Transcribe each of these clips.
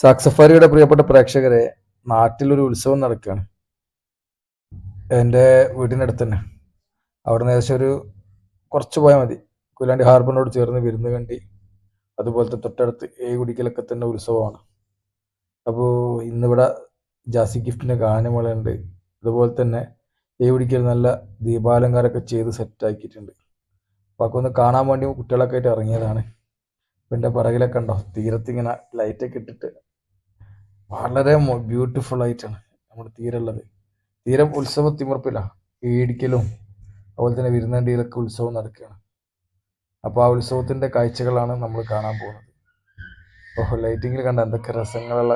സാക്സഫാരിയുടെ പ്രിയപ്പെട്ട പ്രേക്ഷകരെ നാട്ടിലൊരു ഉത്സവം നടക്കുകയാണ് എന്റെ വീടിനടുത്ത് തന്നെ. അവിടെ നിന്ന് ഏകദേശം ഒരു കുറച്ച് പോയാൽ മതി. കുയിലാണ്ടി ഹാർബറിനോട് ചേർന്ന് വിരുന്ന് കണ്ടി അതുപോലത്തെ തൊട്ടടുത്ത് ഏ കുടിക്കലൊക്കെ തന്നെ ഉത്സവമാണ്. അപ്പോൾ ഇന്നിവിടെ ജാസി ഗിഫ്റ്റിന്റെ ഗാനമേളയുണ്ട്. അതുപോലെ തന്നെ ഏ കുടിക്കൽ നല്ല ദീപാലങ്കാരമൊക്കെ ചെയ്ത് സെറ്റാക്കിയിട്ടുണ്ട്. അപ്പോൾ അതൊക്കെ ഒന്ന് കാണാൻ വേണ്ടി കുട്ടികളൊക്കെ ആയിട്ട് ഇറങ്ങിയതാണ്. പിന്നെ പിറകിലൊക്കെ ഉണ്ടോ? തീരത്തിങ്ങനെ ലൈറ്റൊക്കെ ഇട്ടിട്ട് വളരെ ബ്യൂട്ടിഫുൾ ആയിട്ടാണ് നമ്മുടെ തീരമുള്ളത് തീരം ഉത്സവ തിമിർപ്പില്ല. ഏടിക്കലും അതുപോലെ തന്നെ വിരുന്നണ്ടിയിലൊക്കെ ഉത്സവം നടക്കുകയാണ്. അപ്പോൾ ആ ഉത്സവത്തിന്റെ കാഴ്ചകളാണ് നമ്മൾ കാണാൻ പോകുന്നത്. അപ്പോൾ ലൈറ്റിങ്ങിൽ കണ്ട എന്തൊക്കെ രസങ്ങളുള്ള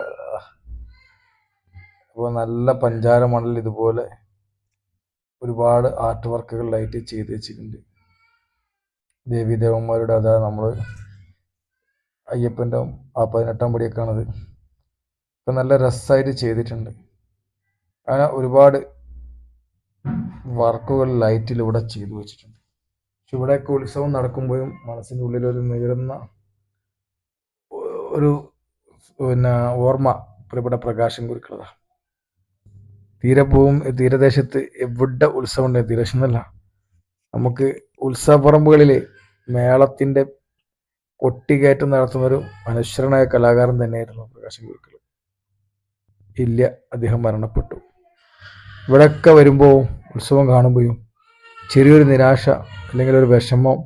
അപ്പോൾ നല്ല പഞ്ചാര മണലിൽ ഇതുപോലെ ഒരുപാട് ആർട്ട് വർക്കുകൾ ലൈറ്റ് ചെയ്ത് വെച്ചിട്ടുണ്ട്. ദേവീദേവന്മാരുടെ അതാ നമ്മൾ അയ്യപ്പന്റെ ആ പതിനെട്ടാം പടിയൊക്കെയാണത് ഇപ്പം നല്ല രസമായിട്ട് ചെയ്തിട്ടുണ്ട്. അങ്ങനെ ഒരുപാട് വർക്കുകൾ ലൈറ്റിൽ ഇവിടെ ചെയ്തു വെച്ചിട്ടുണ്ട്. പക്ഷെ ഇവിടെയൊക്കെ ഉത്സവം നടക്കുമ്പോഴും മനസ്സിന്റെ ഉള്ളിൽ ഒരു നീറുന്ന ഒരു പിന്നെ ഓർമ്മ പ്രിയപ്പെട്ട പ്രകാശം കുറിക്കുന്നതാണ് തീരപ്പൂവും തീരദേശത്ത് എവിടെ ഉത്സവം ഉണ്ട് തീരദേശം എന്നല്ല നമുക്ക് ഉത്സവപ്പറമ്പുകളിൽ മേളത്തിന്റെ കൊട്ടിക്കയറ്റം നടത്തുന്നൊരു അനശ്വരനായ കലാകാരൻ തന്നെയായിരുന്നു പ്രകാശം കുരുക്കൾ. ഇല്ല. അദ്ദേഹം മരണപ്പെട്ടു. ഇവിടെയൊക്കെ വരുമ്പോൾ ഉത്സവം കാണുമ്പോഴും ചെറിയൊരു നിരാശ അല്ലെങ്കിൽ ഒരു വിഷമം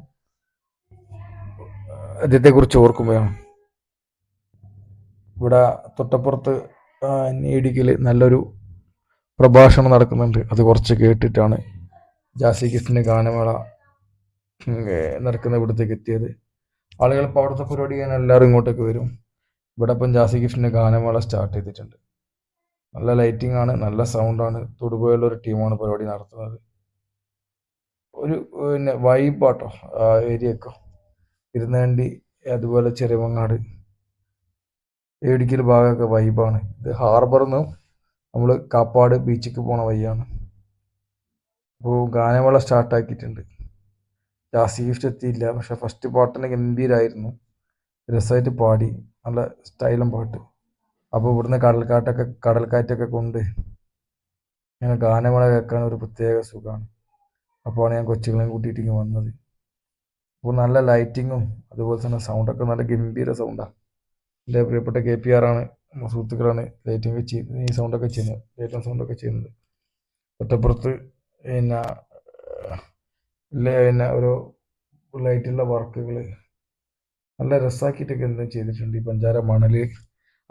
അദ്ദേഹത്തെക്കുറിച്ച് ഓർക്കുമ്പോഴാണ് ഇവിടെ തൊട്ടപ്പുറത്ത് നീടിക്കൽ നല്ലൊരു പ്രഭാഷണം നടക്കുന്നുണ്ട്. അത് കുറച്ച് കേട്ടിട്ടാണ് ജാസി ഗിഫ്റ്റിന്റെ ഗാനമേള നടക്കുന്ന ഇവിടത്തേക്ക് എത്തിയത്. ആളുകൾ ഇപ്പോൾ അവിടുത്തെ പരിപാടി ചെയ്യാൻ എല്ലാവരും ഇങ്ങോട്ടേക്ക് വരും. ഇവിടെ ഇപ്പം ജാസി ഗിഫ്റ്റിന്റെ ഗാനമേള സ്റ്റാർട്ട് ചെയ്തിട്ടുണ്ട്. നല്ല ലൈറ്റിംഗ് ആണ് നല്ല സൗണ്ടാണ് തൊടുപുഴയുള്ള ഒരു ടീമാണ് പരിപാടി നടത്തുന്നത്. ഒരു പിന്നെ വൈബാട്ടോ ആ ഏരിയയൊക്കെ ഇരുന്നേണ്ടി അതുപോലെ ചെറിയമങ്ങാട്. ഏടിക്കൽ ഭാഗമൊക്കെ വൈബാണ് ഇത് ഹാർബറിൽ നിന്ന് നമ്മൾ കാപ്പാട് ബീച്ചിക്ക് പോണ വഴിയാണ്. അപ്പോൾ ഗാനമേള സ്റ്റാർട്ടാക്കിയിട്ടുണ്ട് ജാസി ഗിഫ്റ്റ് എത്തിയില്ല പക്ഷെ ഫസ്റ്റ് പാട്ടിന് ഗംഭീരായിരുന്നു. രസമായിട്ട് പാടി നല്ല സ്റ്റൈലും പാട്ട്. അപ്പോൾ ഇവിടുന്ന് കടൽക്കാറ്റൊക്കെ കടൽക്കാറ്റൊക്കെ കൊണ്ട് ഇങ്ങനെ ഗാനമേള കേൾക്കാൻ ഒരു പ്രത്യേക സുഖമാണ്. അപ്പോഴാണ് ഞാൻ കൊച്ചുകളെയും കൂട്ടിയിട്ട് ഇങ്ങനെ വന്നത്. അപ്പോൾ നല്ല ലൈറ്റിങ്ങും അതുപോലെ തന്നെ സൗണ്ടൊക്കെ നല്ല ഗംഭീര സൗണ്ടാണ് എന്റെ പ്രിയപ്പെട്ട കെ പി ആർ ആണ് സുഹൃത്തുക്കളാണ് ലൈറ്റിംഗ് ചെയ്യുന്നത് ഈ സൗണ്ടൊക്കെ ചെയ്യുന്നത് ലൈറ്റിംഗ് സൗണ്ടൊക്കെ ചെയ്യുന്നത്. ഒറ്റപ്പുറത്ത് പിന്നെ പിന്നെ ഒരു ലൈറ്റുള്ള വർക്കുകൾ നല്ല രസമാക്കിയിട്ടൊക്കെ എന്തും ചെയ്തിട്ടുണ്ട് ഈ പഞ്ചാര മണൽ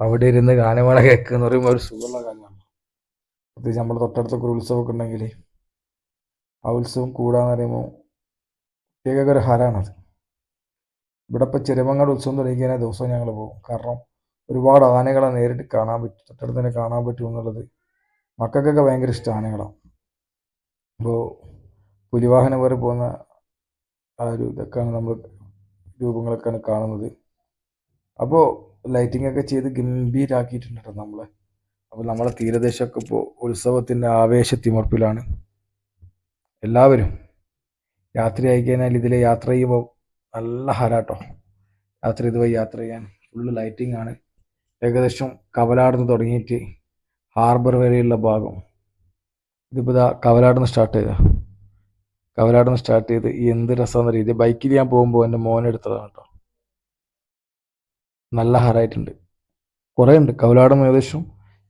അവിടെ ഇരുന്ന് ഗാനമേള കേൾക്കുക എന്ന് പറയുമ്പോൾ ഒരു സുഖമുള്ള കാര്യമാണ്. പ്രത്യേകിച്ച് നമ്മുടെ തൊട്ടടുത്തൊക്കെ ഒരു ഉത്സവമൊക്കെ ഉണ്ടെങ്കിൽ ആ ഉത്സവം കൂടാന്ന് പറയുമ്പോൾ പ്രത്യേക ഒരു ഹരാണത് ഇവിടെ ഇപ്പോൾ ചെരുമങ്ങാട് ഉത്സവം തുടങ്ങിയാൽ ദിവസവും ഞങ്ങൾ പോകും. കാരണം ഒരുപാട് ആനകളെ നേരിട്ട് കാണാൻ പറ്റും തൊട്ടടുത്ത് തന്നെ കാണാൻ പറ്റും എന്നുള്ളത് മക്കൾക്കൊക്കെ ഭയങ്കര ഇഷ്ടം ആനകളാണ്. അപ്പോൾ പുലിവാഹനം വരെ പോകുന്ന ആ ഒരു ഇതൊക്കെയാണ് നമ്മൾ രൂപങ്ങളൊക്കെയാണ് കാണുന്നത്. അപ്പോൾ ലൈറ്റിംഗ് ഒക്കെ ചെയ്ത് ഗംഭീരാക്കിയിട്ടുണ്ട് കേട്ടോ നമ്മളെ. അപ്പോൾ നമ്മളെ തീരദേശമൊക്കെ ഇപ്പോൾ ഉത്സവത്തിന്റെ ആവേശ തിമർപ്പിലാണ് എല്ലാവരും രാത്രി ആയിക്കഴിഞ്ഞാൽ ഇതിൽ യാത്ര ചെയ്യുമ്പോൾ നല്ല ഹരാട്ടോ. രാത്രി ഇതുവഴി യാത്ര ചെയ്യാൻ ഫുള്ള് ലൈറ്റിംഗ് ആണ്. ഏകദേശം കവലാടുന്ന് തുടങ്ങിയിട്ട് ഹാർബർ വരെയുള്ള ഭാഗം. ഇതിപ്പോൾ ഇതാ കവലാടുന്ന് സ്റ്റാർട്ട് ചെയ്ത. കവലാടുന്ന് സ്റ്റാർട്ട് ചെയ്ത് എന്ത് രസമെന്ന രീതി ബൈക്കിൽ ഞാൻ പോകുമ്പോൾ എന്റെ മോനെടുത്തതാണ് കേട്ടോ. നല്ല ഹരായിട്ടുണ്ട് കുറേ ഉണ്ട് കവലാടം ഏകദേശം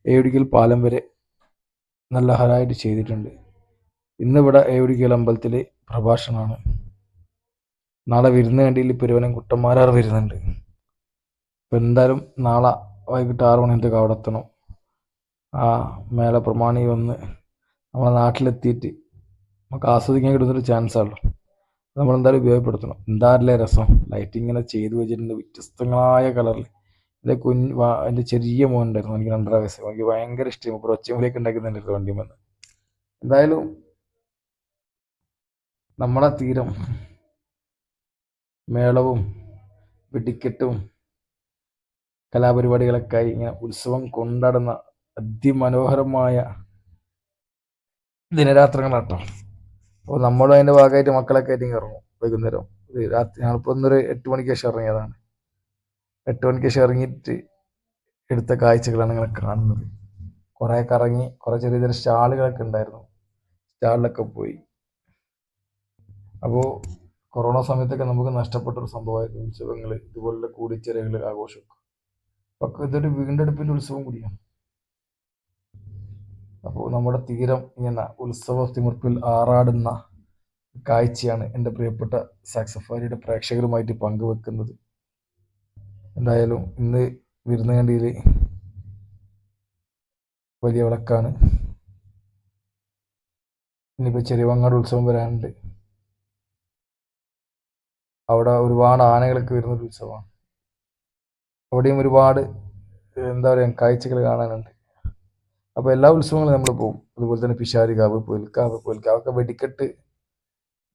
ഏഴുടിക്കൽ പാലം വരെ നല്ല ഹരായിട്ട് ചെയ്തിട്ടുണ്ട്. ഇന്നിവിടെ ഏഴുടിക്കൽ അമ്പലത്തിലെ പ്രഭാഷണമാണ്. നാളെ വിരുന്ന് കണ്ടിയിൽ പെരുവനം കുട്ടന്മാരാർ വരുന്നുണ്ട്. അപ്പം എന്തായാലും നാളെ വൈകിട്ട് ആറ് മണിക്ക് അവിടെ എത്തണം. ആ മേള പ്രമാണി വന്ന് നമ്മളെ നാട്ടിലെത്തിയിട്ട് നമുക്ക് ആസ്വദിക്കാൻ കിട്ടുന്നൊരു ചാൻസ് ആണല്ലോ നമ്മളെന്തായാലും ഉപയോഗപ്പെടുത്തണം. എന്താണല്ലേ രസം? ലൈറ്റ് ഇങ്ങനെ ചെയ്തു വെച്ചിട്ടുണ്ട്. വ്യത്യസ്തങ്ങളായ കളറിൽ എന്റെ കുഞ്ഞ് എന്റെ ചെറിയ മോൻ ഉണ്ടായിരുന്നു എനിക്ക് രണ്ടര വയസ്സ് എനിക്ക് ഭയങ്കര ഇഷ്ടം ഇപ്പോൾ ഒച്ചമുലേക്ക് വണ്ടി വന്ന്. എന്തായാലും നമ്മളെ തീരം മേളവും വെടിക്കെട്ടും കലാപരിപാടികളൊക്കെ ഇങ്ങനെ ഉത്സവം കൊണ്ടാടുന്ന അതിമനോഹരമായ ദിനരാത്രങ്ങളാട്ടോ. അപ്പോൾ നമ്മളും അതിന്റെ ഭാഗമായിട്ട് മക്കളൊക്കെ ആയിട്ട് ഇറങ്ങും വൈകുന്നേരം. രാത്രി ഞങ്ങളിപ്പോൾ ഒന്നൊരു എട്ട് മണിക്ക് ശേഷം ഇറങ്ങിയതാണ്. എട്ട് മണിക്ക് ശേഷം ഇറങ്ങിയിട്ട് എടുത്ത കാഴ്ചകളാണ് നിങ്ങൾ കാണുന്നത്. കുറേ കറങ്ങി കുറേ ചെറിയ ചെറിയ സ്റ്റാളുകളൊക്കെ ഉണ്ടായിരുന്നു. സ്റ്റാളിലൊക്കെ പോയി. അപ്പോൾ കൊറോണ സമയത്തൊക്കെ നമുക്ക് നഷ്ടപ്പെട്ട ഒരു സംഭവമായിരുന്നു ഉത്സവങ്ങൾ ഇതുപോലുള്ള കൂടിച്ചേരകൾ ആഘോഷമൊക്കെ. അപ്പോൾ ഇതൊരു വീണ്ടെടുപ്പിന്റെ ഉത്സവം കൂടിയാണ്. അപ്പോൾ നമ്മുടെ തീരം ഇങ്ങനെ ഉത്സവ തിമിർപ്പിൽ ആറാടുന്ന കാഴ്ചയാണ് എന്റെ പ്രിയപ്പെട്ട സാക്സഫാരിയുടെ പ്രേക്ഷകരുമായിട്ട് പങ്കുവെക്കുന്നത്. എന്തായാലും ഇന്ന് വിരുന്നുകണ്ടിയിൽ വലിയ വിളക്കാണ്. ഇനിയിപ്പോൾ ചെറിയവങ്ങാട് ഉത്സവം വരാനുണ്ട്. അവിടെ ഒരുപാട് ആനകളൊക്കെ വരുന്നൊരു ഉത്സവമാണ്. അവിടെയും ഒരുപാട് എന്താ പറയുക കാഴ്ചകൾ കാണാനുണ്ട്. അപ്പോൾ എല്ലാ ഉത്സവങ്ങളും നമ്മൾ പോകും അതുപോലെ തന്നെ പിഷാരികാവ് പുൽക്കാവ് പുൽക്കാവൊക്കെ വെടിക്കെട്ട്